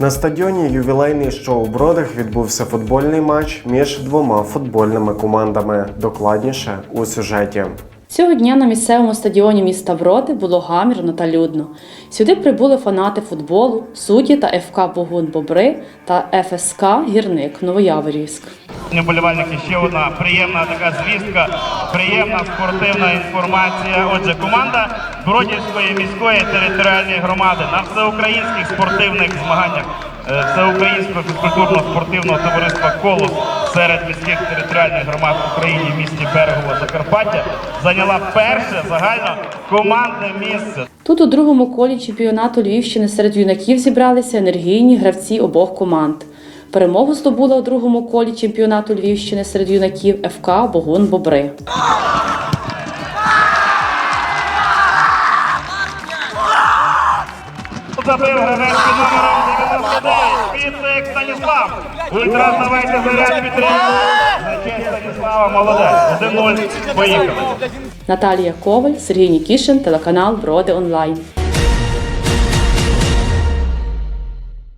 На стадіоні ювілейний шоу Бродах відбувся футбольний матч між двома футбольними командами. Докладніше у сюжеті. Цього дня на місцевому стадіоні міста Броди було гамірно та людно. Сюди прибули фанати футболу, судді та ФК Богун Бобри та ФСК Гірник Новояворівськ. Вболівальники, ще одна приємна така звістка, приємна спортивна інформація. Отже, команда Бродівської міської територіальної громади на всеукраїнських спортивних змаганнях е, Всеукраїнського фізкультурно-спортивного товариства Колос серед міських територіальних громад в Україні в місті Берегово Закарпаття зайняла перше загально командне місце. Тут у другому колі чемпіонату Львівщини серед юнаків зібралися енергійні гравці обох команд. Перемогу здобула у другому колі чемпіонату Львівщини серед юнаків ФК Богун Бобри. Забив гравець під номером 99. Піцик Станіслав. Ультрас, давайте заряд підтримку. На честь Станіслава, молодець. 1-0. Поїхали. Наталія Коваль, Сергій Нікішин, телеканал Броди Онлайн.